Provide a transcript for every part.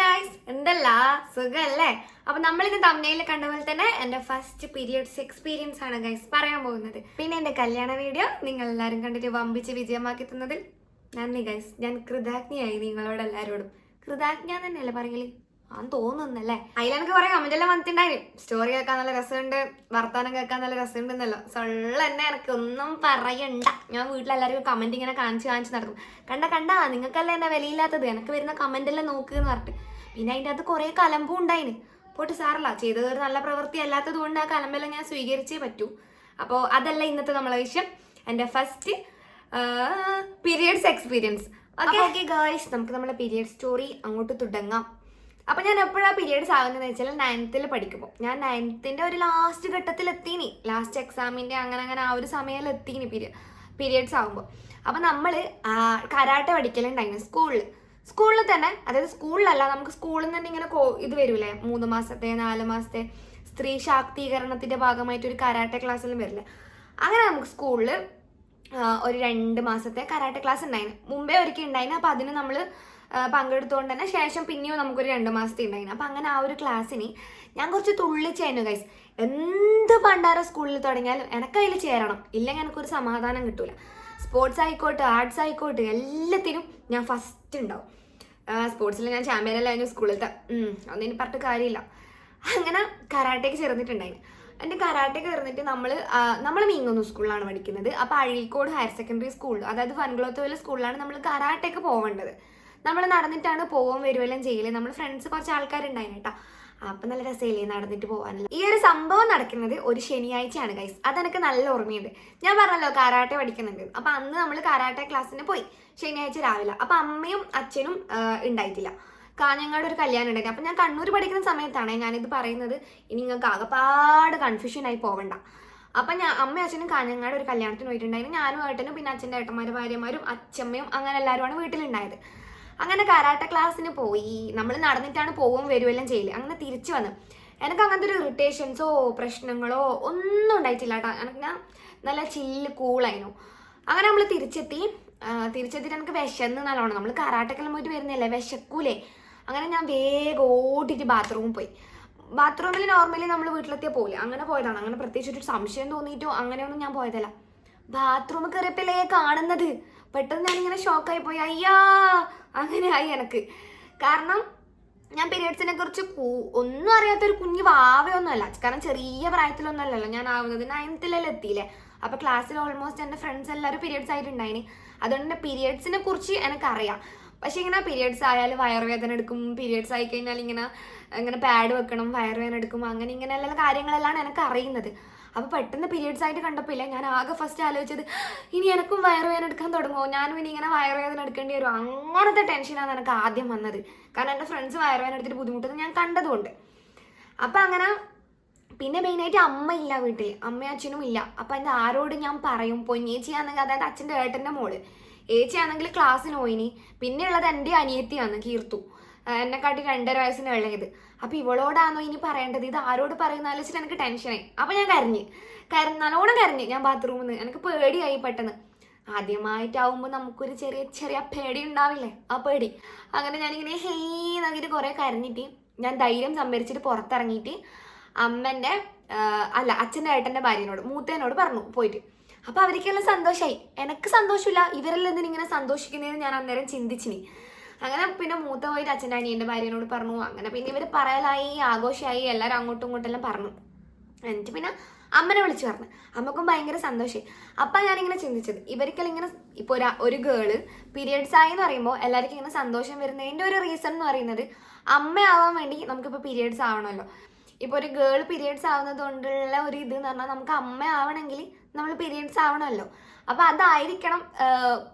Guys എന്തല്ല സുഖല്ലേ? അപ്പൊ നമ്മൾ ഇന്ന് തമ്മയിൽ കണ്ട പോലെ തന്നെ എന്റെ ഫസ്റ്റ് പീരിയഡ്സ് എക്സ്പീരിയൻസ് ആണ് ഗൈസ് പറയാൻ പോകുന്നത്. പിന്നെ എന്റെ കല്യാണ വീഡിയോ നിങ്ങൾ എല്ലാവരും കണ്ടിട്ട് വമ്പിച്ച് വിജയമാക്കി തന്നതിൽ നന്ദി ഗൈസ് ഞാൻ കൃതാജ്ഞയായി നിങ്ങളോട് എല്ലാവരോടും കൃതാജ്ഞ തന്നെയല്ലേ പറയൽ? ആ തോന്നുന്നല്ലേ? അതിലെനിക്ക് കുറെ കമന്റ് എല്ലാം വന്നിട്ടുണ്ടായിരുന്നു സ്റ്റോറി കേൾക്കാൻ നല്ല രസമുണ്ട് വർത്താനം കേൾക്കാൻ നല്ല രസമുണ്ടെന്നല്ലോ. സൊള്ള എന്നെ എനിക്ക് ഒന്നും പറയണ്ട. ഞാൻ വീട്ടിലെല്ലാവരും കമന്റ് ഇങ്ങനെ കാണിച്ച് കാണിച്ച് നടക്കും. കണ്ട കണ്ട നിങ്ങൾക്കല്ല എന്നെ വിലയില്ലാത്തത്? എനിക്ക് വരുന്ന കമന്റ് എല്ലാം നോക്കുക എന്ന് പറഞ്ഞിട്ട്. പിന്നെ അതിന്റെ അത് കുറേ കലമ്പും ഉണ്ടായിന്. പോട്ട് സാറല്ല ചെയ്തത് ഒരു നല്ല പ്രവൃത്തി അല്ലാത്തത് കൊണ്ട് ആ കലമ്പെല്ലാം ഞാൻ സ്വീകരിച്ചേ പറ്റൂ. അപ്പോൾ അതല്ല ഇന്നത്തെ നമ്മളെ വിഷയം. എന്റെ first periods experience okay okay girls നമുക്ക് നമ്മുടെ പീരിയഡ് സ്റ്റോറി അങ്ങോട്ട് തുടങ്ങാം. അപ്പൊ ഞാൻ എപ്പോഴാണ് പീരീഡ്സ് ആകുന്നതെന്ന് വെച്ചാൽ നയൻത്തിൽ പഠിക്കുമ്പോൾ ഞാൻ നയൻത്തിന്റെ ഒരു ലാസ്റ്റ് ഘട്ടത്തിൽ എത്തിനി ലാസ്റ്റ് എക്സാമിന്റെ അങ്ങനെ അങ്ങനെ ആ ഒരു സമയത്തിൽ എത്തിനി പീരിയഡ് പീരിയഡ്സ് ആകുമ്പോൾ അപ്പൊ നമ്മൾ കരാട്ടെ പഠിക്കലുണ്ടായിരുന്നു സ്കൂളിൽ സ്കൂളിൽ തന്നെ അതായത് സ്കൂളിലല്ല നമുക്ക് സ്കൂളിൽ നിന്ന് തന്നെ ഇങ്ങനെ ഇത് വരൂലേ? മൂന്ന് മാസത്തെ നാല് മാസത്തെ സ്ത്രീ ശാക്തീകരണത്തിന്റെ ഭാഗമായിട്ട് ഒരു കരാട്ടെ ക്ലാസ്സിലും വരില്ലേ? അങ്ങനെ നമുക്ക് സ്കൂളിൽ ഒരു രണ്ട് മാസത്തെ കരാട്ടെ ക്ലാസ് ഉണ്ടായിരുന്നു മുമ്പേ ഒരിക്കൽ ഉണ്ടായിരുന്നു അപ്പോൾ അതിന് നമ്മൾ പങ്കെടുത്തുകൊണ്ട് തന്നെ ശേഷം പിന്നെയും നമുക്കൊരു രണ്ട് മാസത്തെ ഉണ്ടായിരുന്നു അപ്പം അങ്ങനെ ആ ഒരു ക്ലാസ്സിന് ഞാൻ കുറച്ച് തുള്ളിച്ചായിരുന്നു ഗൈസ് എന്ത് പണ്ടാര സ്കൂളിൽ തുടങ്ങിയാലും എനിക്ക് അതിൽ ചേരണം. ഇല്ലെങ്കിൽ എനിക്കൊരു സമാധാനം കിട്ടൂല. സ്പോർട്സ് ആയിക്കോട്ടെ ആർട്സ് ആയിക്കോട്ടെ എല്ലാത്തിനും ഞാൻ ഫസ്റ്റ് ഉണ്ടാവും. സ്പോർട്സിൽ ഞാൻ ചാമ്പ്യൻ അല്ലായിരുന്നു സ്കൂളിലത്തെ ഒന്നിനും പറഞ്ഞിട്ട് കാര്യമില്ല. അങ്ങനെ കരാട്ടേക്ക് ചേർന്നിട്ടുണ്ടായിരുന്നു എന്റെ കരാട്ടേക്ക് ചേർന്നിട്ട് നമ്മൾ നമ്മൾ മീങ്ങുന്നു സ്കൂളിലാണ് പഠിക്കുന്നത്. അപ്പോൾ അഴീക്കോട് ഹയർ സെക്കൻഡറി സ്കൂൾ അതായത് വൻകുളത്തോല സ്കൂളിലാണ് നമ്മൾ കരാട്ടേക്ക് പോവേണ്ടത്. നമ്മൾ നടന്നിട്ടാണ് പോവുകയും വരുവെല്ലാം ചെയ്യൽ. നമ്മൾ ഫ്രണ്ട്സ് കുറച്ച് ആൾക്കാരുണ്ടായിരുന്നു കേട്ടോ അപ്പം നല്ല രസമില്ലേ നടന്നിട്ട് പോകാനുള്ള ഈ ഒരു സംഭവം നടക്കുന്നത് ഒരു ശനിയാഴ്ചയാണ് ഗൈസ് അതെനിക്ക് നല്ല ഓർമ്മയുണ്ട്. ഞാൻ പറഞ്ഞല്ലോ കാരാട്ടെ പഠിക്കുന്നുണ്ട്. അപ്പം അന്ന് നമ്മൾ കാരാട്ടെ ക്ലാസ്സിന് പോയി. ശനിയാഴ്ച രാവിലെ. അപ്പം അമ്മയും അച്ഛനും ഉണ്ടായിട്ടില്ല കാഞ്ഞങ്ങാട് ഒരു കല്യാണം ഉണ്ടായിരുന്നു. അപ്പം ഞാൻ കണ്ണൂർ പഠിക്കുന്ന സമയത്താണ് ഞാനിത് പറയുന്നത്. ഇനി നിങ്ങൾക്ക് ആകെപ്പാട് കൺഫ്യൂഷൻ ആയി പോവണ്ട. അപ്പം ഞാൻ അമ്മയും അച്ഛനും കാഞ്ഞങ്ങാട് ഒരു കല്യാണത്തിന് പോയിട്ടുണ്ടായിരുന്നു. ഞാനും ഏട്ടനും പിന്നെ അച്ഛന്റെ ഏട്ടന്മാരും ഭാര്യമാരും അച്ഛമ്മയും അങ്ങനെ എല്ലാവരുമാണ് വീട്ടിലുണ്ടായത്. അങ്ങനെ കരാട്ട ക്ലാസ്സിന് പോയി. നമ്മൾ നടന്നിട്ടാണ് പോവും വരുമെല്ലാം ചെയ്യില്ല അങ്ങനെ തിരിച്ചു വന്ന്. എനിക്ക് അങ്ങനത്തെ ഒരു ഇറിറ്റേഷൻസോ പ്രശ്നങ്ങളോ ഒന്നും ഉണ്ടായിട്ടില്ല കേട്ടോ എനിക്ക് ഞാൻ നല്ല ചില്ല് കൂളായിരുന്നു അങ്ങനെ നമ്മൾ തിരിച്ചെത്തി. തിരിച്ചെത്തിയിട്ട് എനിക്ക് വിശന്ന് നല്ലോണം. നമ്മൾ കരാട്ടക്കെല്ലാം പോയിട്ട് വരുന്നില്ലേ വിശക്കൂലേ. അങ്ങനെ ഞാൻ വേഗം ഓടിയിട്ട് ബാത്റൂമിൽ പോയി. ബാത്റൂമിൽ നോർമലി നമ്മൾ വീട്ടിലെത്തിയാൽ പോലെ അങ്ങനെ പോയതാണ്. അങ്ങനെ പ്രത്യേകിച്ച് ഒരു സംശയം തോന്നിയിട്ടോ അങ്ങനെയൊന്നും ഞാൻ പോയതല്ല. ബാത്റൂമിൽ കയറിയപ്പോഴേ കാണുന്നത്? പെട്ടെന്ന് ഞാനിങ്ങനെ ഷോക്കായി പോയി. അയ്യാ! അങ്ങനെ ആയി എനക്ക്. കാരണം ഞാൻ പീരിയഡ്സിനെ കുറിച്ച് ഒന്നും അറിയാത്ത ഒരു കുഞ്ഞു വാവയൊന്നുമല്ല. കാരണം ചെറിയ പ്രായത്തിലൊന്നുമല്ലല്ലോ. ഞാൻ ആവുന്നത് നയൻത്തിലെല്ലാം എത്തിയില്ലേ? അപ്പൊ ക്ലാസ്സിൽ ഓൾമോസ്റ്റ് എന്റെ ഫ്രണ്ട്സ് എല്ലാവരും പീരിയഡ്സ് ആയിട്ടുണ്ടായിന്. അതുകൊണ്ട് തന്നെ പീരിയഡ്സിനെ കുറിച്ച് എനിക്കറിയാം. പക്ഷെ ഇങ്ങനെ പീരിയഡ്സ് ആയാലും വയറുവേദന എടുക്കും. പീരിയഡ്സ് ആയി കഴിഞ്ഞാൽ ഇങ്ങനെ ഇങ്ങനെ പാഡ് വെക്കണം വയറുവേദന എടുക്കും. അങ്ങനെ ഇങ്ങനെയുള്ള കാര്യങ്ങളെല്ലാം എനിക്ക് അറിയുന്നത് അപ്പൊ പെട്ടെന്ന് പീരിയഡ്സ് ആയിട്ട് കണ്ടപ്പോൾ ഇല്ല ഞാൻ ആകെ ഫസ്റ്റ് ആലോചിച്ചത് ഇനി എനക്കും വയറുവേദന എടുക്കാൻ തുടങ്ങുമോ? ഞാനും ഇനി ഇങ്ങനെ വയറുവേദന എടുക്കേണ്ടി വരും. അങ്ങനത്തെ ടെൻഷനാണ് എനിക്ക് ആദ്യം വന്നത്. കാരണം എന്റെ ഫ്രണ്ട്സ് വയറുവേദന എടുത്തിട്ട് ബുദ്ധിമുട്ടുന്നത് ഞാൻ കണ്ടതുകൊണ്ട്. അപ്പൊ അങ്ങനെ പിന്നെ മെയിനായിട്ട് അമ്മ ഇല്ല വീട്ടിൽ അമ്മയും അച്ഛനും ഇല്ല. അപ്പൊ എന്റെ ആരോട് ഞാൻ പറയും? പൊന്നേച്ചിയാണെങ്കിൽ അതായത് അച്ഛന്റെ ഏട്ടന്റെ മോൾ. ഏച്ചിയാണെങ്കിൽ ക്ലാസ്സിന് പോയിനി. പിന്നെയുള്ളത് എന്റെ അനിയത്തിയാണ് കീർത്തു. എന്നെക്കാട്ടി രണ്ടര വയസ്സിന് ഉള്ളത് അപ്പൊ ഇവളോടാണോ ഇനി പറയേണ്ടത്? ഇത് ആരോട് പറയുന്ന ആലോചിച്ചിട്ട് എനിക്ക് ടെൻഷനായി അപ്പൊ ഞാൻ കരഞ്ഞ്. കരഞ്ഞ് നല്ലോണം കരഞ്ഞ് ഞാൻ ബാത്റൂമിൽ നിന്ന് എനിക്ക് പേടിയായി പെട്ടെന്ന്. ആദ്യമായിട്ടാവുമ്പോൾ നമുക്കൊരു ചെറിയ ചെറിയ പേടി ഉണ്ടാവില്ലേ? ആ പേടി. അങ്ങനെ ഞാനിങ്ങനെ ഹേ നോക്കിയിട്ട് കുറെ കരഞ്ഞിട്ട് ഞാൻ ധൈര്യം സംഭരിച്ചിട്ട് പുറത്തിറങ്ങിയിട്ട് അമ്മന്റെ അല്ല അച്ഛന്റെ ഏട്ടന്റെ ഭാര്യനോട് മൂത്തേനോട് പറഞ്ഞു പോയിട്ട്. അപ്പൊ അവർക്കെല്ലാം സന്തോഷമായി എനിക്ക് സന്തോഷമില്ല. ഇവരെല്ലാം എന്തിനിങ്ങനെ സന്തോഷിക്കുന്നതെന്ന് ഞാൻ അന്നേരം ചിന്തിച്ചിനി. അങ്ങനെ പിന്നെ മൂത്ത പോയിട്ട് അച്ഛന്റെ അനിയന്റെ ഭാര്യനോട് പറഞ്ഞു. അങ്ങനെ പിന്നെ ഇവർ പറയലായി ആഘോഷമായി എല്ലാവരും അങ്ങോട്ടും ഇങ്ങോട്ടും എല്ലാം പറഞ്ഞു. എന്നിട്ട് പിന്നെ അമ്മനെ വിളിച്ചു പറഞ്ഞു. അമ്മക്കും ഭയങ്കര സന്തോഷമായി അപ്പം ഞാനിങ്ങനെ ചിന്തിച്ചത് ഇവർക്കെല്ലാം ഇങ്ങനെ ഇപ്പോൾ ഒരു ഒരു ഗേൾ പീരിയഡ്സ് ആയി എന്ന് പറയുമ്പോൾ എല്ലാവർക്കും ഇങ്ങനെ സന്തോഷം വരുന്നതിന്റെ ഒരു റീസൺ എന്ന് പറയുന്നത് അമ്മയാവാൻ വേണ്ടി നമുക്കിപ്പോൾ പീരിയഡ്സ് ആവണമല്ലോ. ഇപ്പോൾ ഒരു ഗേൾ പീരിയഡ്സ് ആവുന്നത് കൊണ്ടുള്ള ഒരു ഇത് എന്ന് പറഞ്ഞാൽ നമുക്ക് അമ്മ ആവണമെങ്കിൽ നമ്മൾ പീരിയഡ്സ് ആവണമല്ലോ. അപ്പോൾ അതായിരിക്കണം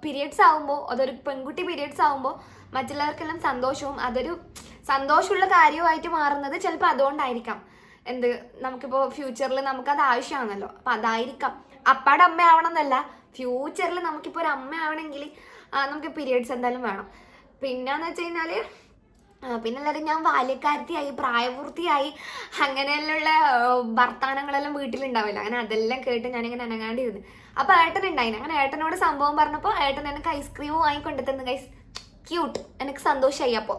പീരിയഡ്സ് ആവുമ്പോൾ അതൊരു പെൺകുട്ടി പീരിയഡ്സ് ആവുമ്പോൾ മറ്റുള്ളവർക്കെല്ലാം സന്തോഷവും അതൊരു സന്തോഷമുള്ള കാര്യമായിട്ട് മാറുന്നത് ചിലപ്പോൾ അതുകൊണ്ടായിരിക്കാം. എന്ത്? നമുക്കിപ്പോൾ ഫ്യൂച്ചറിൽ നമുക്കത് ആവശ്യമാണല്ലോ. അപ്പം അതായിരിക്കാം. അപ്പാടെ അമ്മ ആവണം എന്നല്ല ഫ്യൂച്ചറിൽ നമുക്കിപ്പോൾ ഒരു അമ്മ ആവണമെങ്കിൽ നമുക്ക് പീരിയഡ്സ് എന്തായാലും വേണം. പിന്നെന്ന് വെച്ച് കഴിഞ്ഞാൽ പിന്നെ എല്ലാവരും ഞാൻ ബാല്യക്കാരത്തിയായി പ്രായപൂർത്തിയായി അങ്ങനെയുള്ള വർത്തമാനങ്ങളെല്ലാം വീട്ടിലുണ്ടാവില്ല. അങ്ങനെ അതെല്ലാം കേട്ട് ഞാനിങ്ങനെ അനങ്ങാണ്ടിരുന്നു. അപ്പോൾ ഏട്ടൻ ഉണ്ടായിന് അങ്ങനെ ഏട്ടനോട് സംഭവം പറഞ്ഞപ്പോൾ ഏട്ടൻ എനിക്ക് ഐസ്ക്രീം വാങ്ങിക്കൊണ്ടു തന്നു ഗൈസ് ക്യൂട്ട് എനിക്ക് സന്തോഷമായി അപ്പോൾ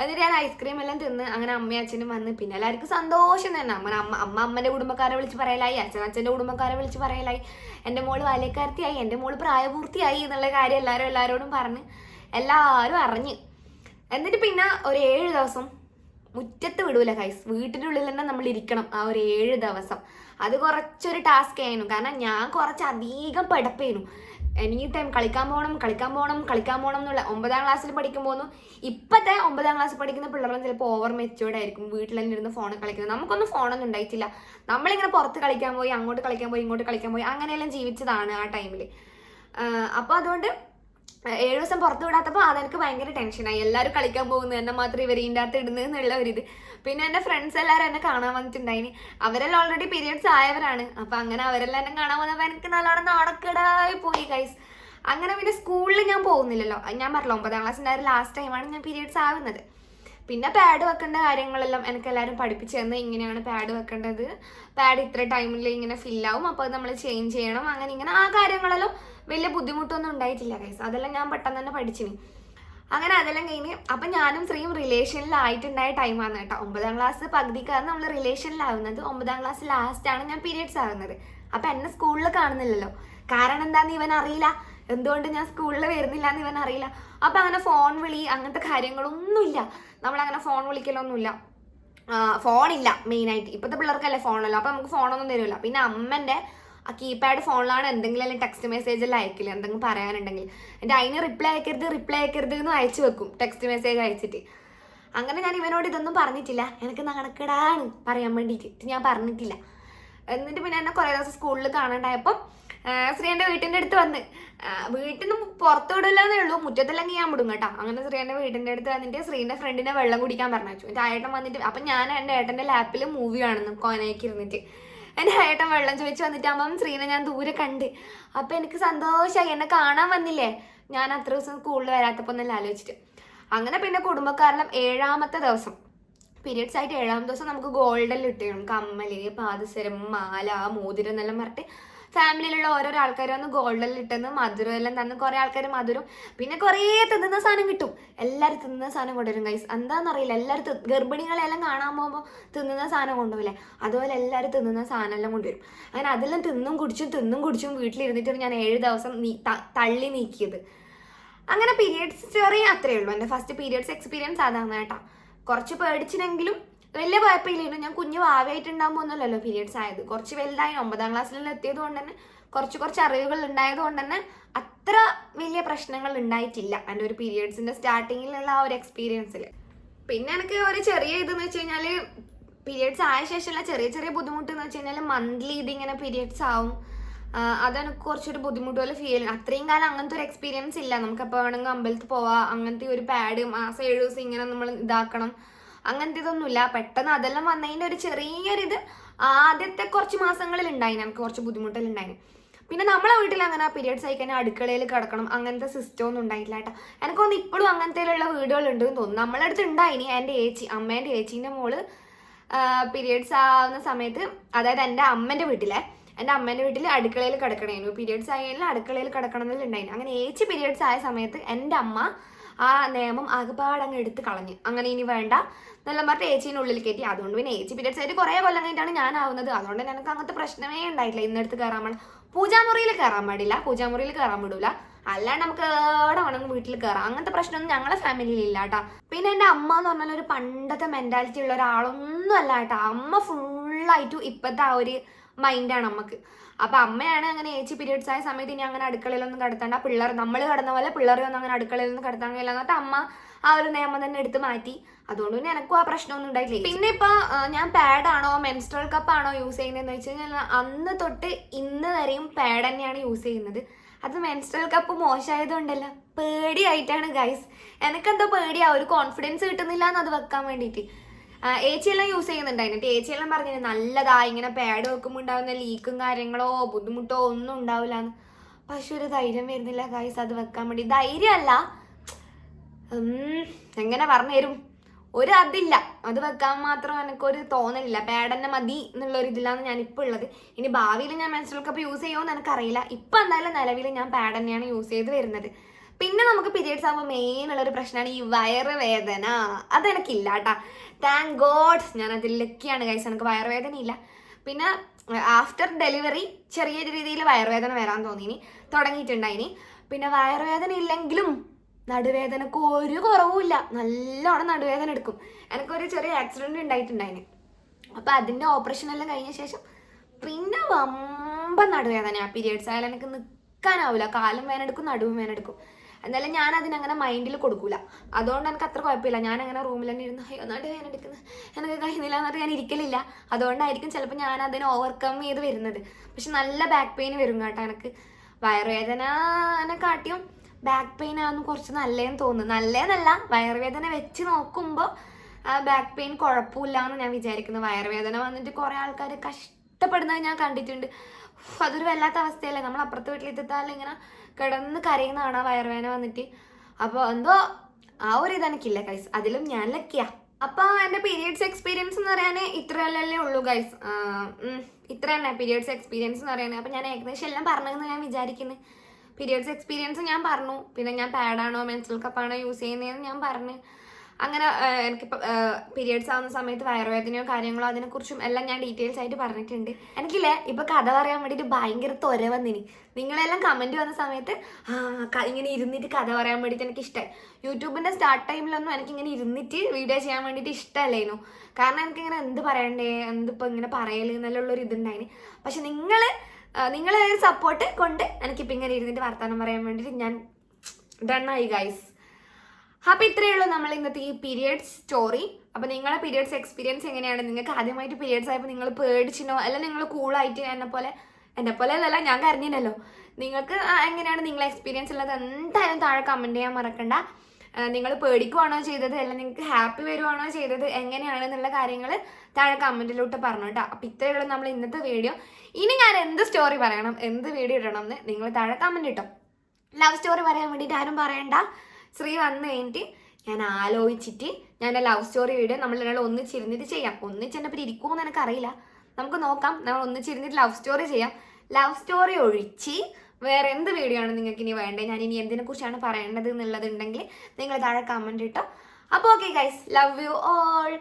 എന്നിട്ട് ഞാൻ ഐസ്ക്രീം എല്ലാം തിന്ന് അങ്ങനെ അമ്മയും അച്ഛനും വന്ന് പിന്നെ എല്ലാവർക്കും സന്തോഷം തന്നെ. അമ്മ അമ്മ അമ്മ അമ്മന്റെ കുടുംബക്കാരെ വിളിച്ച് പറയലായി. അച്ഛൻ അച്ഛന്റെ കുടുംബക്കാരെ വിളിച്ച് പറയലായി. എന്റെ മോൾ ബാല്യക്കാരത്തിയായി എന്റെ മോൾ പ്രായപൂർത്തിയായി എന്നുള്ള കാര്യം എല്ലാവരും എല്ലാവരോടും പറഞ്ഞ് എല്ലാവരും അറിഞ്ഞ്. എന്നിട്ട് പിന്നെ ഒരു ഏഴ് ദിവസം മുറ്റത്ത് വിടൂല കൈസ് വീട്ടിന്റെ ഉള്ളിൽ തന്നെ നമ്മൾ ഇരിക്കണം ആ ഒരു ഏഴ് ദിവസം. അത് കുറച്ചൊരു ടാസ്ക് ആയിരുന്നു. കാരണം ഞാൻ കുറച്ച് അധികം പെടപ്പേനു. എനി ടൈം കളിക്കാൻ പോകണം കളിക്കാൻ പോകണം കളിക്കാൻ പോകണം എന്നുള്ള ഒമ്പതാം ക്ലാസ്സിൽ പഠിക്കുമ്പോൾ ഇപ്പോഴത്തെ ഒമ്പതാം ക്ലാസ് പഠിക്കുന്ന പിള്ളേരും ചിലപ്പോൾ ഓവർ മെച്ചുവേർഡ് ആയിരിക്കും. വീട്ടിൽ തന്നെ ഇരുന്ന് ഫോണ് കളിക്കുന്നത്. നമുക്കൊന്നും ഫോണൊന്നും ഉണ്ടായിട്ടില്ല. നമ്മളിങ്ങനെ പുറത്ത് കളിക്കാൻ പോയി അങ്ങോട്ട് കളിക്കാൻ പോയി ഇങ്ങോട്ട് കളിക്കാൻ പോയി അങ്ങനെയെല്ലാം ജീവിച്ചതാണ് ആ ടൈമിൽ അപ്പോൾ അതുകൊണ്ട് ഏഴ് ദിവസം പുറത്ത് വിടാത്തപ്പോൾ അതെനിക്ക് ഭയങ്കര ടെൻഷനായി എല്ലാവരും കളിക്കാൻ പോകുന്നു. എന്നെ മാത്രം ഇവർ ഇതിന്റെ അകത്ത് ഇടുന്നത് എന്നുള്ള ഒരു ഇത്. പിന്നെ എന്റെ ഫ്രണ്ട്സ് എല്ലാവരും എന്നെ കാണാൻ വന്നിട്ടുണ്ടായിന്. അവരെല്ലാം ഓൾറെഡി പീരിയഡ്സ് ആയവരാണ്. അപ്പം അങ്ങനെ അവരെല്ലാം എന്നെ കാണാൻ വന്നപ്പോൾ എനിക്ക് നല്ലോണം നാണക്കേടായി പോയി ഗൈസ് അങ്ങനെ പിന്നെ സ്കൂളിൽ ഞാൻ പോകുന്നില്ലല്ലോ. ഞാൻ പറഞ്ഞല്ലോ ഒമ്പതാം ക്ലാസ്സിന്റെ ഒരു ലാസ്റ്റ് ടൈമാണ് ഞാൻ പീരിയഡ്സ് ആവുന്നത്. പിന്നെ പാഡ് വെക്കേണ്ട കാര്യങ്ങളെല്ലാം എനിക്ക് എല്ലാവരും പഠിപ്പിച്ചു തന്ന് ഇങ്ങനെയാണ് പാഡ് വെക്കേണ്ടത്. പാഡ് ഇത്ര ടൈമിൽ ഇങ്ങനെ ഫില്ലാവും അപ്പോൾ അത് നമ്മൾ ചേഞ്ച് ചെയ്യണം. അങ്ങനെ ഇങ്ങനെ ആ കാര്യങ്ങളെല്ലാം വലിയ ബുദ്ധിമുട്ടൊന്നും ഉണ്ടായിട്ടില്ല കൈസ് അതെല്ലാം ഞാൻ പെട്ടെന്ന് തന്നെ പഠിച്ചിന്. അങ്ങനെ അതെല്ലാം കഴിഞ്ഞ് അപ്പം ഞാനും ശ്രീയും റിലേഷനിലായിട്ടുണ്ടായ ടൈമാണ് കേട്ടോ. ഒമ്പതാം ക്ലാസ് പകുതിക്കാണ് നമ്മൾ റിലേഷനിലാവുന്നത് ഒമ്പതാം ക്ലാസ് ലാസ്റ്റ് ആണ് ഞാൻ പീരീഡ്സ് ആവുന്നത്. അപ്പം എന്നെ സ്കൂളിൽ കാണുന്നില്ലല്ലോ. കാരണം എന്താന്ന് ഇവൻ അറിയില്ല. എന്തുകൊണ്ട് ഞാൻ സ്കൂളിൽ വരുന്നില്ല എന്ന് ഇവൻ അറിയില്ല. അപ്പം അങ്ങനെ ഫോൺ വിളി അങ്ങനത്തെ കാര്യങ്ങളൊന്നുമില്ല. നമ്മളങ്ങനെ ഫോൺ വിളിക്കലൊന്നുമില്ല. ഫോണില്ല മെയിനായിട്ട് ഇപ്പോഴത്തെ പിള്ളേർക്കല്ലേ ഫോണല്ലോ അപ്പം നമുക്ക് ഫോണൊന്നും തരില്ല പിന്നെ അമ്മന്റെ ആ കീപാഡ് ഫോണിലാണ് എന്തെങ്കിലും അല്ലെങ്കിൽ ടെക്സ്റ്റ് മെസ്സേജ് എല്ലാം അയക്കില്ല എന്തെങ്കിലും പറയാനുണ്ടെങ്കിൽ. എന്റെ അതിന് റിപ്ലൈ അയക്കരുത് റിപ്ലൈ അയക്കരുത് എന്ന് അയച്ചു വെക്കും. ടെക്സ്റ്റ് മെസ്സേജ് അയച്ചിട്ട്. അങ്ങനെ ഞാൻ ഇവനോട് ഇതൊന്നും പറഞ്ഞിട്ടില്ല. എനിക്ക് നടക്കടാണ് പറയാൻ വേണ്ടിയിട്ട്. ഞാൻ പറഞ്ഞിട്ടില്ല. എന്നിട്ട് പിന്നെ എന്നെ കുറേ ദിവസം സ്കൂളിൽ കാണണ്ടായപ്പം ശ്രീയുടെ വീട്ടിന്റെ അടുത്ത് വന്ന്. വീട്ടിൽ നിന്ന് പുറത്ത് വിടില്ലെന്നേ ഉള്ളൂ. മുറ്റത്തെല്ലാം ഞാൻ വിടും കേട്ടോ. അങ്ങനെ ശ്രീയന്റെ വീട്ടിന്റെ അടുത്ത് വന്നിട്ട് ശ്രീന്റെ ഫ്രണ്ടിനെ വെള്ളം കുടിക്കാൻ പറഞ്ഞു എന്റെ ഏട്ടൻ വന്നിട്ട് അപ്പം ഞാൻ എന്റെ ഏട്ടന്റെ ലാപ്പിൽ മൂവി കാണുന്നു കോനയ്ക്ക് ഇരുന്നിട്ട്. എന്റെ ഏട്ടൻ വെള്ളം ചോദിച്ചു വന്നിട്ട് അമ്മ ശ്രീനെ ഞാൻ ദൂരെ കണ്ട്. അപ്പം എനിക്ക് സന്തോഷമായി എന്നെ കാണാൻ വന്നില്ലേ? ഞാൻ അത്ര ദിവസം സ്കൂളിൽ വരാത്തപ്പോൾ ഒന്നല്ല ആലോചിച്ചിട്ട്. അങ്ങനെ പിന്നെ കുടുംബക്കാരെല്ലാം ഏഴാമത്തെ ദിവസം. പീരിയഡ്സ് ആയിട്ട് ഏഴാമത്തെ ദിവസം നമുക്ക് ഗോൾഡെല്ലാം ഇട്ടേണം കമ്മൽ പാദസരം മാല മോതിരം എന്നെല്ലാം പറഞ്ഞിട്ട് ഫാമിലിയിലുള്ള ഓരോരോ ആൾക്കാർ വന്ന് ഗോൾഡെല്ലാം ഇട്ടെന്ന് മധുരം എല്ലാം തന്ന് കുറേ ആൾക്കാർ മധുരം. പിന്നെ കുറേ തിന്നുന്ന സാധനം കിട്ടും. എല്ലാവരും തിന്നുന്ന സാധനം കൊണ്ടുവരും ഗൈസ് എന്താണെന്നറിയില്ല എല്ലാവരും ഗർഭിണികളെല്ലാം കാണാൻ പോകുമ്പോൾ തിന്നുന്ന സാധനം കൊണ്ടുപോകില്ലേ അതുപോലെ എല്ലാവരും തിന്നുന്ന സാധനം എല്ലാം കൊണ്ടുവരും. അങ്ങനെ അതെല്ലാം തിന്നും കുടിച്ചും തിന്നും കുടിച്ചും വീട്ടിലിരുന്നിട്ടാണ് ഞാൻ ഏഴ് ദിവസം തള്ളി നീക്കിയത്. അങ്ങനെ പീരിയഡ്സ് ചെറിയ അത്രയേ ഉള്ളൂ. എന്റെ ഫസ്റ്റ് പീരിയഡ്സ് എക്സ്പീരിയൻസ് അതാണ് കേട്ടോ. കുറച്ച് പേടിച്ചിനെങ്കിലും വലിയ കുഴപ്പമില്ലായിരുന്നു. ഞാൻ കുഞ്ഞു ഭാവിയായിട്ടുണ്ടാകുമ്പോൾ ഒന്നുമല്ലല്ലോ പീരിയഡ്സ് ആയത്. കുറച്ച് വലുതായി. ഒമ്പതാം ക്ലാസ്സിൽ എത്തിയത് കൊണ്ട് തന്നെ കുറച്ച് കുറച്ച് അറിവുകൾ ഉണ്ടായത് കൊണ്ട് തന്നെ അത്ര വലിയ പ്രശ്നങ്ങൾ ഉണ്ടായിട്ടില്ല. എന്റെ ഒരു പീരീഡ്സിന്റെ സ്റ്റാർട്ടിങ്ങിലുള്ള ആ ഒരു എക്സ്പീരിയൻസിൽ പിന്നെ എനിക്ക് ഒരു ചെറിയ ഇതെന്ന് വെച്ച് കഴിഞ്ഞാൽ പീരിയഡ്സ് ആയ ശേഷമുള്ള ചെറിയ ചെറിയ ബുദ്ധിമുട്ട് എന്ന് വെച്ച് കഴിഞ്ഞാൽ മന്ത്ലി ഇതിങ്ങനെ പീരിയഡ്സ് ആവും. അതെനിക്ക് കുറച്ചൊരു ബുദ്ധിമുട്ട് പോലെ ഫീൽ അത്രയും കാലം അങ്ങനത്തെ ഒരു എക്സ്പീരിയൻസ് ഇല്ല. നമുക്ക് എപ്പോൾ വേണമെങ്കിൽ അമ്പലത്തിൽ പോവാം. അങ്ങനത്തെ ഒരു പാഡ് മാസം ഏഴ് ദിവസം ഇങ്ങനെ നമ്മൾ ഇതാക്കണം. അങ്ങനത്തെ ഇതൊന്നുമില്ല പെട്ടെന്ന് അതെല്ലാം വന്നതിന്റെ ഒരു ചെറിയൊരിത് ആദ്യത്തെ കുറച്ച് മാസങ്ങളിൽ ഉണ്ടായിന് നമുക്ക് കുറച്ച് ബുദ്ധിമുട്ടെല്ലാം പിന്നെ നമ്മളെ വീട്ടിൽ അങ്ങനെ പീരിയഡ്സ് ആയി കഴിഞ്ഞാൽ അടുക്കളയിൽ കിടക്കണം അങ്ങനത്തെ സിസ്റ്റം ഒന്നും ഉണ്ടായില്ല കേട്ടോ. എനിക്കൊന്ന് ഇപ്പോഴും അങ്ങനത്തെയുള്ള വീടുകളുണ്ട് എന്ന് തോന്നുന്നു. നമ്മളെ അടുത്ത് ഉണ്ടായിനി എന്റെ ഏച്ചി അമ്മേന്റെ ഏച്ചീന്റെ മോൾ പീരിയഡ്സ് ആവുന്ന സമയത്ത് അതായത് എന്റെ അമ്മേന്റെ വീട്ടിലെ എന്റെ അമ്മേന്റെ വീട്ടിൽ അടുക്കളയിൽ കിടക്കണേനു. പീരിയഡ്സ് ആയാലും അടുക്കളയിൽ കിടക്കണമെന്നുണ്ടായിരുന്നു അങ്ങനെ ഏച്ചി പീരിയഡ്സ് ആയ സമയത്ത് എന്റെ അമ്മ ആ നിയമം ആകെപ്പാട് അങ്ങ് എടുത്ത് കളഞ്ഞു. അങ്ങനെ ഇനി വേണ്ട. നല്ല പറഞ്ഞിട്ട് ഏച്ചീന്റെ ഉള്ളിൽ കയറ്റി. അതുകൊണ്ട് പിന്നെ ഏച്ചി പീരിയഡ്സ് ആയിട്ട് കുറേ കൊല്ലം കഴിഞ്ഞിട്ടാണ് ഞാൻ ആവുന്നത് അതുകൊണ്ട് എനിക്ക് അങ്ങനത്തെ പ്രശ്നമേ ഉണ്ടായിട്ടില്ല. ഇന്നെടുത്ത് കയറാൻ പാടില്ല. പൂജാമുറിയിൽ കയറാൻ പാടില്ല. പൂജാമുറിയിൽ കയറാൻ വിടൂല അല്ലാണ്ട് നമുക്ക് ഏടെ വേണമെങ്കിൽ വീട്ടിൽ കയറാം. അങ്ങനത്തെ പ്രശ്നമൊന്നും ഞങ്ങളെ ഫാമിലിയിൽ ഇല്ല കേട്ടാ. പിന്നെ എന്റെ അമ്മ എന്ന് പറഞ്ഞാൽ ഒരു പണ്ടത്തെ മെന്റാലിറ്റി ഉള്ള ഒരാളൊന്നും അല്ല കേട്ടാ. അമ്മ ഫുള്ളായിട്ടും ഇപ്പോഴത്തെ ആ ഒരു മൈൻഡാണ് നമുക്ക് അപ്പൊ അമ്മയാണ് അങ്ങനെ ഏച്ചി പീരീഡ്സ് ആയ സമയത്ത് ഇനി അങ്ങനെ അടുക്കളയിലൊന്നും കടത്തണ്ട പിള്ളേർ നമ്മൾ കടന്ന പോലെ പിള്ളേരെയൊന്നും അങ്ങനെ അടുക്കളയിലൊന്നും കടത്താൻ കഴിയില്ല എന്നിട്ട് അമ്മ ആ ഒരു നിയമം തന്നെ എടുത്ത് മാറ്റി. അതുകൊണ്ട് പിന്നെ എനക്കും ആ പ്രശ്നമൊന്നും ഉണ്ടായിട്ടില്ല. പിന്നെ ഇപ്പൊ ഞാൻ പാഡാണോ മെൻസ്ട്രൽ കപ്പാണോ യൂസ് ചെയ്യുന്നതെന്ന് വെച്ച് കഴിഞ്ഞാൽ അന്ന് തൊട്ട് ഇന്ന് വരെയും പാഡ് തന്നെയാണ് യൂസ് ചെയ്യുന്നത്. അത് മെൻസ്ട്രൽ കപ്പ് മോശമായതുകൊണ്ടല്ല പേടിയായിട്ടാണ് ഗൈസ് എനിക്കെന്തോ പേടിയാ ഒരു കോൺഫിഡൻസ് കിട്ടുന്നില്ല എന്ന് അത് വെക്കാൻ വേണ്ടിയിട്ട്. ഏച്ചിയെല്ലാം യൂസ് ചെയ്യുന്നുണ്ടായിരുന്നു. ഏച്ചിയെല്ലാം പറഞ്ഞത് നല്ലതാ ഇങ്ങനെ പാഡ് വെക്കുമ്പോൾ ഉണ്ടാകുന്ന ലീക്കും കാര്യങ്ങളോ ബുദ്ധിമുട്ടോ ഒന്നും ഉണ്ടാവില്ല എന്ന് പക്ഷെ ഒരു ധൈര്യം വരുന്നില്ല ഗൈസ് അത് വെക്കാൻ വേണ്ടി. ധൈര്യമല്ല. എങ്ങനെ പറഞ്ഞു തരും? ഒരു അതില്ല. അത് വെക്കാൻ മാത്രം എനിക്കൊരു തോന്നലില്ല. പാഡ് തന്നെ മതി എന്നുള്ള ഒരു ഇതിലാണ് ഞാൻ ഇപ്പോൾ ഉള്ളത്. ഇനി ഭാവിയിൽ ഞാൻ മെൻസ്ട്രൽ കപ്പ് യൂസ് ചെയ്യുമോ എന്ന് എനിക്കറിയില്ല. ഇപ്പം എന്തായാലും നിലവിൽ ഞാൻ പാഡ് തന്നെയാണ് യൂസ് ചെയ്ത് വരുന്നത്. പിന്നെ നമുക്ക് പീരിയഡ്സ് ആകുമ്പോൾ മെയിൻ ഉള്ളൊരു പ്രശ്നമാണ് ഈ വയറ് വേദന അതെനിക്കില്ല കേട്ടാ താങ്ക് ഗോഡ്സ് ഞാൻ അതിൽ ലക്കിയാണ് കൈസ് എനിക്ക് വയറുവേദന ഇല്ല പിന്നെ ആഫ്റ്റർ ഡെലിവറി ചെറിയ രീതിയിൽ വയറുവേദന വരാൻ തോന്നി തോന്നിനി. തുടങ്ങിയിട്ടുണ്ടായിനി. പിന്നെ വയറുവേദന ഇല്ലെങ്കിലും നടുവേദനക്ക് ഒരു കുറവുമില്ല. നല്ലോണം നടുവേദന എടുക്കും. എനിക്കൊരു ചെറിയ ആക്സിഡന്റ് ഉണ്ടായിട്ടുണ്ടായിന്. അപ്പം അതിന്റെ ഓപ്പറേഷൻ എല്ലാം കഴിഞ്ഞ ശേഷം പിന്നെ വമ്പ നടുവേദന പീരിയഡ്സ് ആയാലും എനിക്ക് നിൽക്കാനാവില്ല കാലും വേനെടുക്കും നടുവും വേനെടുക്കും. എന്നാലും ഞാൻ അതിനങ്ങനെ മൈൻഡിൽ കൊടുക്കൂല. അതുകൊണ്ട് എനിക്ക് അത്ര കുഴപ്പമില്ല. ഞാൻ അങ്ങനെ റൂമിൽ തന്നെ ഇരുന്ന് അയ്യോ നടു വേദന എടുക്കുന്നത് എനിക്ക് കഴിയുന്നില്ല എന്നിട്ട് ഞാൻ ഇരിക്കലില്ല. അതുകൊണ്ടായിരിക്കും ചിലപ്പോൾ ഞാൻ അതിനെ ഓവർകം ചെയ്ത് വരുന്നത്. പക്ഷെ നല്ല ബാക്ക് പെയിൻ വരും കേട്ടോ എനിക്ക്. വയറുവേദന കാട്ടിയും ബാക്ക് പെയിൻ ആണെന്ന് കുറച്ച് നല്ലതെന്ന് തോന്നുന്നു. നല്ലതെന്നല്ല വയറുവേദന വെച്ച് നോക്കുമ്പോൾ ആ ബാക്ക് പെയിൻ കുഴപ്പമില്ല എന്ന് ഞാൻ വിചാരിക്കുന്നു. വയറുവേദന വന്നിട്ട് കുറേ ആൾക്കാർ കഷ്ടപ്പെടുന്നത് ഞാൻ കണ്ടിട്ടുണ്ട്. അതൊരു വല്ലാത്ത അവസ്ഥയല്ലേ? നമ്മൾ അപ്പുറത്തെ വീട്ടിലെത്തിത്താൽ ഇങ്ങനെ കിടന്ന് കരയുന്നതാണ് ആ വയറുവേദന വന്നിട്ട്. അപ്പോൾ എന്തോ ആ ഒരു ഇതെനിക്കില്ല കൈസ് അതിലും ഞാൻ ലക്കിയാ അപ്പൊ എന്റെ പീരിയഡ്സ് എക്സ്പീരിയൻസ് എന്ന് പറയാൻ ഇത്രയല്ലേ ഉള്ളൂ ഗൈസ് ഇത്ര തന്നെ പീരിയഡ്സ് എക്സ്പീരിയൻസ് എന്ന് പറയുന്നത് അപ്പൊ ഞാൻ ഏകദേശം എല്ലാം പറഞ്ഞതെന്ന് ഞാൻ വിചാരിക്കുന്നു. പീരിയഡ്സ് എക്സ്പീരിയൻസ് ഞാൻ പറഞ്ഞു. പിന്നെ ഞാൻ പാഡാണോ മെൻസൽ കപ്പാണോ യൂസ് ചെയ്യുന്നതെന്ന് ഞാൻ പറഞ്ഞു. അങ്ങനെ എനിക്ക് പീരിയഡ്സ് ആവുന്ന സമയത്ത് വയറുവേദനയോ കാര്യങ്ങളോ അതിനെക്കുറിച്ചും എല്ലാം ഞാൻ ഡീറ്റെയിൽസ് ആയിട്ട് പറഞ്ഞിട്ടുണ്ട്. എനിക്കില്ലേ ഇപ്പൊ കഥ പറയാൻ വേണ്ടിയിട്ട് ഭയങ്കര ത്വര വന്നിനി. നിങ്ങളെല്ലാം കമന്റ് വന്ന സമയത്ത് ആ ഇങ്ങനെ ഇരുന്നിട്ട് കഥ പറയാൻ വേണ്ടിയിട്ട് എനിക്ക് ഇഷ്ടമായി യൂട്യൂബിന്റെ സ്റ്റാർട്ട് ടൈമിലൊന്നും എനിക്ക് ഇങ്ങനെ ഇരുന്നിട്ട് വീഡിയോ ചെയ്യാൻ വേണ്ടിയിട്ട് ഇഷ്ടമല്ലായിരുന്നു കാരണം എനിക്ക് എനിക്കിങ്ങനെ എന്ത് പറയണ്ടേ എന്തിപ്പോൾ ഇങ്ങനെ പറയൽ എന്നുള്ളൊരു ഇതുണ്ടായിന്. പക്ഷെ നിങ്ങൾ നിങ്ങളെ ഒരു സപ്പോർട്ട് കൊണ്ട് എനിക്കിപ്പോൾ ഇങ്ങനെ ഇരുന്നിട്ട് വർത്തമാനം പറയാൻ വേണ്ടിയിട്ട് ഞാൻ ഡണ്ണായി ഗൈസ് അപ്പൊ ഇത്രയേ ഉള്ളൂ നമ്മൾ ഇന്നത്തെ ഈ പീരിയഡ്സ് സ്റ്റോറി അപ്പോൾ നിങ്ങളെ പീരിയഡ്സ് എക്സ്പീരിയൻസ് എങ്ങനെയാണ്? നിങ്ങൾക്ക് ആദ്യമായിട്ട് പീരിയഡ്സ് ആയപ്പോൾ നിങ്ങൾ പേടിച്ചിനോ? അല്ല നിങ്ങൾ കൂളായിട്ട് എന്നെ പോലെ എന്നെ പോലെ അല്ല ഞാൻ കരഞ്ഞില്ലല്ലോ നിങ്ങൾക്ക് എങ്ങനെയാണ് നിങ്ങളെ എക്സ്പീരിയൻസ് ഉള്ളത്? എന്തായാലും താഴെ കമന്റ് ചെയ്യാൻ മറക്കണ്ട. നിങ്ങൾ പേടിക്കുവാണോ ചെയ്തത്? അല്ല നിങ്ങൾക്ക് ഹാപ്പി വരുവാണോ ചെയ്തത്? എങ്ങനെയാണ് എന്നുള്ള കാര്യങ്ങൾ താഴെ കമന്റിലോട്ട് പറഞ്ഞു കേട്ടോ അപ്പോൾ ഉള്ളൂ നമ്മൾ ഇന്നത്തെ വീഡിയോ ഇനി ഞാൻ എന്ത് സ്റ്റോറി പറയണം? എന്ത് വീഡിയോ ഇടണം എന്ന് നിങ്ങൾ താഴെ കമന്റ് ഇട്ടോ. ലവ് സ്റ്റോറി പറയാൻ വേണ്ടിയിട്ട് ആരും പറയണ്ട. ശ്രീ വന്നു കഴിഞ്ഞിട്ട് ഞാൻ ആലോചിച്ചിട്ട് ഞാൻ ലവ് സ്റ്റോറി വീഡിയോ നമ്മൾ ഒരാൾ ഒന്നിച്ചിരുന്നിട്ട് ചെയ്യാം. ഒന്നിച്ചെന്നെ ഇരിക്കുമോ എന്ന് എനിക്കറിയില്ല. നമുക്ക് നോക്കാം. നമ്മൾ ഒന്നിച്ചിരുന്നിട്ട് ലവ് സ്റ്റോറി ചെയ്യാം. ലവ് സ്റ്റോറി ഒഴിച്ച് വേറെ എന്ത് വീഡിയോ ആണ് നിങ്ങൾക്ക് ഇനി വേണ്ടത്? ഞാൻ ഇനി എന്തിനെ കുറിച്ചാണ് പറയേണ്ടത് എന്നുള്ളതുണ്ടെങ്കിൽ നിങ്ങൾ താഴെ കമന്റ് ഇട്ടോ. അപ്പോൾ okay guys love you all